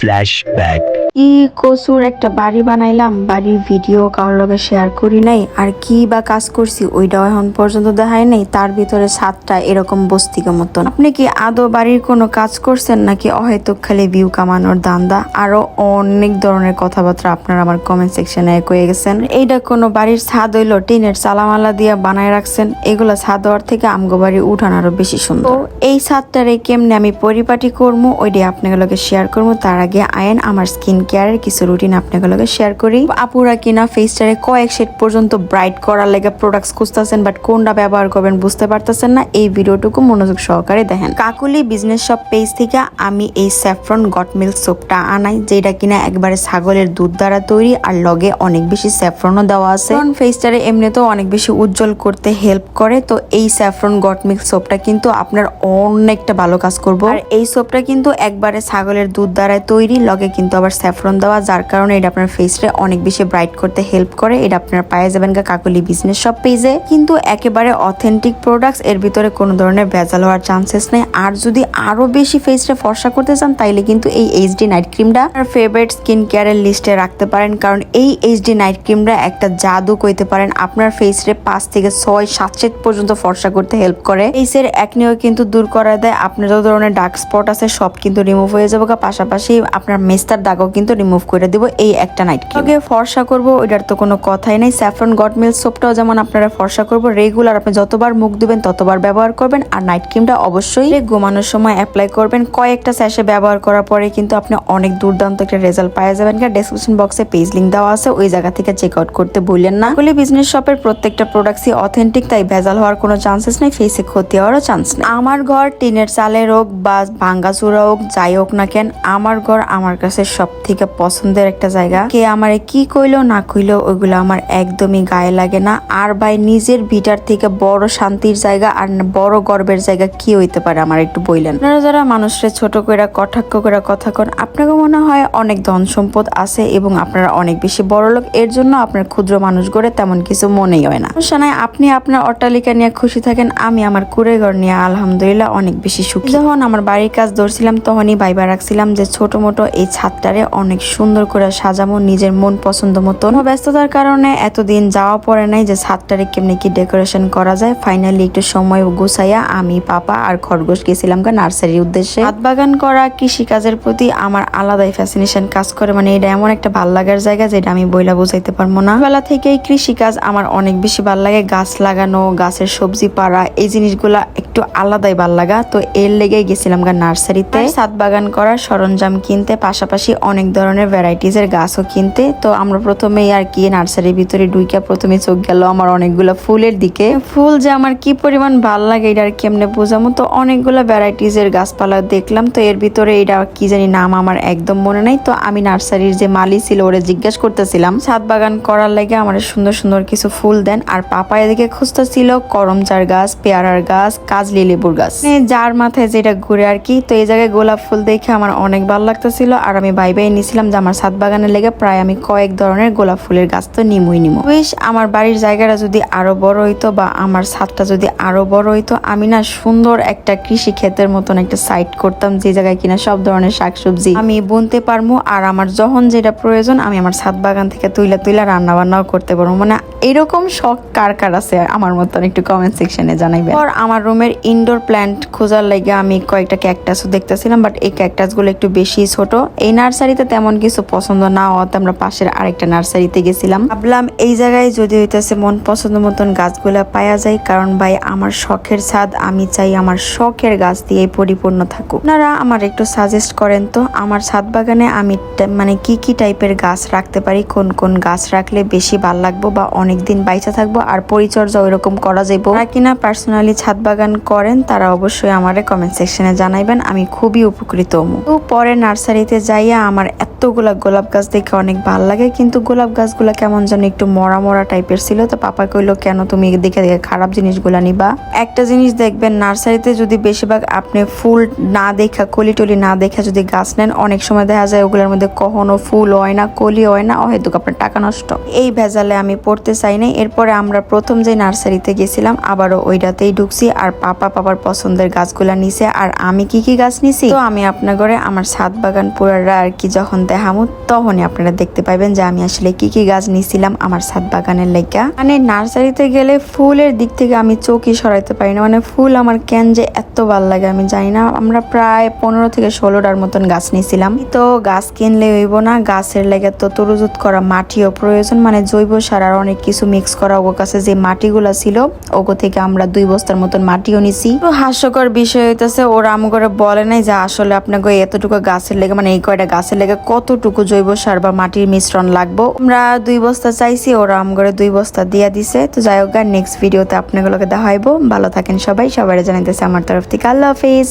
Flashback. কি কসুর একটা বাড়ি বানাইলাম, বাড়ির ভিডিও কারোর লগে শেয়ার করি নাই, আর কি বা কাজ করছি ওইটাও এখন পর্যন্ত দেখায় নাই, তার ভিতরে সাতটা এরকম বস্তিকা মতন। আপনি কি আদৌ বাড়ির কোনো কাজ করছেন নাকি অহেতুক খালি ভিউ কামানোর দান্দা আরও অনেক ধরনের কথাবার্তা আপনারা আমার কমেন্ট সেকশনে কয়ে গেছেন। এইটা কোনো বাড়ির ছাদ হইল, টিনের চালামালা দিয়ে বানায় রাখছেন, এগুলা ছাদ হওয়ার থেকে আমগো বাড়ি উঠান আরও বেশি সুন্দর। এই ছাদটারে কেমনে আমি পরিপাটি করব ওইটাই আপনাগুলোকে শেয়ার করব তার আগে আয়েন আমার স্কিন কেয়ারের কিছু রুটিন আপনাগুলোকে শেয়ার করি। আপুরা কিনা ফেসটারে কয়েক শেড পর্যন্ত ব্রাইট করার লেগে প্রোডাক্টস খুঁজতেছেন বাট কোনটা ব্যবহার করবেন বুঝতে পারতেছেন না। এই ভিডিওটুকু মনোযোগ সহকারে দেখেন। কাকুলি বিজনেস শপ পেজ থেকে আমি এই স্যাফ্রন গট মিল্ক সোপটা আনাই, যেটা কিনা একবারে ছাগলের দুধ দ্বারা তৈরি, আর লগে অনেক বেশি স্যাফ্রনও দেওয়া আছে। ফেসটারে এমনিতেও অনেক বেশি উজ্জ্বল করতে হেল্প করে, তো এই স্যাফ্রন গট মিল্ক সোপটা কিন্তু আপনার অনেকটা ভালো কাজ করব। আর এই সোপটা কিন্তু একবারে ছাগলের দুধ দ্বারা তৈরি, লগে কিন্তু আবার স্যাফরন দেওয়া, যার কারণে এটা আপনার ফেসটা অনেক বেশি ব্রাইট করতে হেল্প করে। এটা আপনার পায়ে যাবেন কাকুলি বিজনেস শপ পেজে কিন্তু একেবারে অথেন্টিক প্রোডাক্টস এর ভিতরে কোনো ধরনের ভেজাল হওয়ার চান্সেস নেই। আর যদি আরও বেশি ফেসটা ফর্সা করতে চান, তাইলে কিন্তু এই এইচডি নাইট ক্রিমটা আপনার ফেভারিট স্কিন কেয়ারের লিস্টে রাখতে পারেন। কারণ এই এইচডি নাইট ক্রিমটা একটা জাদু কইতে পারেন। আপনার ফেসরে পাঁচ থেকে ছয়, সাত শেড পর্যন্ত ফর্সা করতে হেল্প করে। ফেসের একনিও কিন্তু দূর করা দেয়। আপনার যত ধরনের ডার্ক স্পট আছে, সব কিন্তু রিমুভ হয়ে যাবে। পাশাপাশি আপনার মেস্তার দাগও কিন্তু রিমুভ করে দিব এই একটা নাইট ক্রিম ফর্সা করব, ওইটার তো কোনো কথাই নেই। স্যাফরন গট মিল্ক সোপটাও যেমন আপনারা ফর্সা করব রেগুলার আপনি যতবার মুখ দিবেন, ততবার ব্যবহার করবেন। আর নাইট ক্রিমটা অবশ্যই ঘুমানোর সময় অ্যাপ্লাই করবেন। কয়েকটা স্যাশে ব্যবহার করার পরে কিন্তু আপনি অনেক দুর্দান্ত একটা রেজাল্ট পাওয়া যাবেন। ডেসক্রিপশন বক্সে পেজ লিঙ্ক দেওয়া আছে, ওই জায়গা থেকে চেক আউট করতে ভুলেন না। বলে বিজনেস শপের প্রত্যেকটা প্রোডাক্টই অথেন্টিক তাই ভেজাল হওয়ার কোনো চান্সেস নেই ফেসে ক্ষতি হওয়ারও চান্স নেই। আমার ঘর টিনের চালের হোক বা ভাঙ্গাচুরা হোক, যাই হোক না কেন, আমার ঘর আমার কাছে সব থেকে পছন্দের একটা জায়গা। কে আমারে কি কইলো, না কইলো, ওইগুলো আমার একদমই গায়ে লাগে না। আর ভাই, নিজের ভিটার থেকে বড় শান্তির জায়গা আর বড় গর্বের জায়গা কি হইতে পারে আমার একটু বইলেন। আপনারা যারা মানুষের ছোট কইরা, কটাক্ষ করে কথা কন, আপনাকে মনে হয় অনেক ধন সম্পদ আছে এবং আপনারা অনেক বেশি বড় লোক। এর জন্য আপনার ক্ষুদ্র মানুষ গড়ে তেমন কিছু মনেই হয় না। সমস্যা আপনি আপনার অট্টালিকা নিয়ে খুশি থাকেন, আমি আমার কুড়ে ঘর নিয়ে আলহামদুলিল্লাহ অনেক বেশি সুখী। যখন আমার বাড়ির কাজ ধরছিলাম, তখনই ভাইবা রাখছিলাম যে ছোট মোটো এই ছাদটারে অনেক সুন্দর করে সাজামো নিজের মন পছন্দ মতন। ব্যস্ততার কারণে এতদিন যাওয়া পড়ে নাই যে ছাদটারে কেমনি কি ডেকোরেশন করা যায়। ফাইনালি একটু সময় গুছাইয়া আমি, পাপা আর খরগোশ গেছিলাম নার্সারির উদ্দেশ্যে। হাত বাগান করা কৃষি কাজের প্রতি আমার আলাদাই ফ্যাসিনেশন কাজ করে। মানে এটা এমন একটা ভালো লাগার জায়গা যেটা আমি বইলা বুঝাইতে পারব না। বেলা থেকেই কৃষি কাজ আমার অনেক বেশি ভালো লাগে। গাছ লাগানো, গাছের সবজি পাড়া, এই জিনিসগুলা একটু আলাদাই ভালো লাগা। তো এর লেগে গেছিলাম গা নার্সারিতে। ছাদ বাগান করার সরঞ্জাম কিনতে, পাশাপাশি অনেক ধরনের ভ্যারাইটিস এর গাছও কিনতে। তো আমরা প্রথমেই আর কি নার্সারির ভিতরে ডুইকা প্রথমে চোখ গেল আমার অনেকগুলো ফুলের দিকে। ফুল যে আমার কি পরিমাণ ভালো লাগে এটা আর কেমনে বোঝামো? তো অনেকগুলো ভ্যারাইটিস এর গাছপালা দেখলাম। তো এর ভিতরে এটা কি জানি নাম আমার একদম মনে নাই। তো আমি নার্সারির যে মালি ছিল ওরে জিজ্ঞেস করতেছিলাম। ছাদ বাগান করার লাগে আমার সুন্দর সুন্দর কিছু ফুল দেন। আর পাপা এদিকে খুঁজতেছিল করমচার গাছ, পেয়ারার গাছ কাজলি লেবুর গাছ। মানে যার মাথায় যেটা ঘুরে আর কি, তো এই জায়গায় গোলাপ ফুল দেখে আমার অনেক ভালো লাগতেছিল। আর আমি বাই বাই নিয়েছিলাম যে আমার ছাদ বাগানের লেগে প্রায় আমি কয়েক ধরনের গোলাপ ফুলের গাছ তো নিমুই নিমু। বেশ, আমার বাড়ির জায়গাটা যদি আরও বড় হইতো বা আমার ছাদটা যদি আরও বড় হইতো, আমি না সুন্দর একটা কৃষি ক্ষেতের মতন একটা সাইট করতাম যে জায়গায় কিনা সব ধরনের শাকসবজি আমি বুনতে পারব আর আমার যখন যেটা প্রয়োজন, আমি আমার ছাদ বাগান থেকে তুইলা তুইলা রান্না বান্নাও করতে পারব। মানে এরকম শখ কার কার আছে? আমার মতন একটু কমেন্ট সেকশনে জানাইবে আর আমার রুমের ইনডোর প্ল্যান্ট খোঁজার লাগে আমি কয়েকটা ক্যাকটাসও দেখতেছিলাম বাট এই ক্যাকটাসগুলো একটু বেশি ছোট। এই নার্সারিতে তেমন কিছু পছন্দ না হওয়াতে আমরা পাশের আরেকটা নার্সারিতে গেছিলাম। ভাবলাম এই জায়গায় যদি হইতেছে মন পছন্দ মতন গাছগুলা পাওয়া যায়, কারণ ভাই আমার শখের ছাদ, আমি চাই আমার শখের গাছ দিয়ে পরিপূর্ণ থাকুক। আপনারা আমার একটু সাজেস্ট করেন তো, আমার ছাদ বাগানে আমি মানে কি কি টাইপের গাছ রাখতে পারি, কোন কোন গাছ রাখলে বেশি ভালো লাগবো বা অনেক দিন বাইচা থাকব, আর পরিচর্যা ওইরকম করা যাইব? কিনা পার্সোনালি ছাদ বাগান করেন, তারা অবশ্যই আমারে কমেন্ট সেকশনে জানাইবেন। আমি খুবই উপকৃত তো পরে নার্সারিতে যাইয়া আমার এতগুলা গোলাপ গাছ দেখে অনেক ভালো লাগে, কিন্তু গোলাপ গাছগুলা কেমন যেন একটু মরা মরা টাইপের ছিল। তো পাপা কইলো, কেন তুমি দেখে দেখে খারাপ জিনিসগুলা নিবা? একটা জিনিস দেখবেন, নার্সারিতে যদি বেশিরভাগ আপনি ফুল না দেখা, কলি টলি না দেখা যদি গাছ নেন, অনেক সময় দেখা যায় ওগুলোর মধ্যে কখনো ফুল হয় না, কলি হয় না, হয়তো আপনার টাকা নষ্ট। এই ভেজালে আমি পড়তে চাই না এরপরে আমরা প্রথম যে নার্সারিতে গেছিলাম, আবারও ওইটাতেই ঢুকছি। আর পাপা পাপার পছন্দের গাছগুলা নিছে, আর আমি কি কি গাছ নিছি? তো আমি আপনার ঘরে আমার ছাদ বাগান পুরারা আর কি যখন দেখামু, তখনই আপনারা দেখতে পাইবেন যে আমি আসলে কি কি গাছ নিছিলাম আমার ছাদ বাগানের লেগা মানে নার্সারিতে গেলে ফুলের দিক থেকে আমি চোখই সরাইতে পারি না মানে ফুল আমার কেন যে এত ভালো লাগে আমি জানি না। আমরা প্রায় পনেরো থেকে ষোলোটার মতন গাছ নিয়েছিলাম তো গাছ কিনলে হইব না, গাছের লেগে তো তরুজুত করা মাটিও প্রয়োজন মানে জৈব সার আর অনেক কিছু মিক্স করা ওগো কাছে যে মাটিগুলা ছিল, ওগো থেকে আমরা দুই বস্তার মতন মাটিও নিছি তো হাস্যকর বিষয় হইতেছে, ওরা আম করে বলে নাই যে আসলে আপনাকে এতটুকু গাছের লেগে মানে এই কয়টা গাছের লেগে কতটুকু জৈব সার বা মাটির মিশ্রণ লাগবো? আমরা দুই বস্তা চাইছি, ওরা আম করে দুই বস্তা দিয়া দিছে। তো যাই হোক নেক্সট ভিডিওতে আপনাগুলোকে দেখাইবো। ভালো থাকেন সবাই সবাই জানাইতেছে আমার তরফ থেকে। আল্লাহ হাফিজ।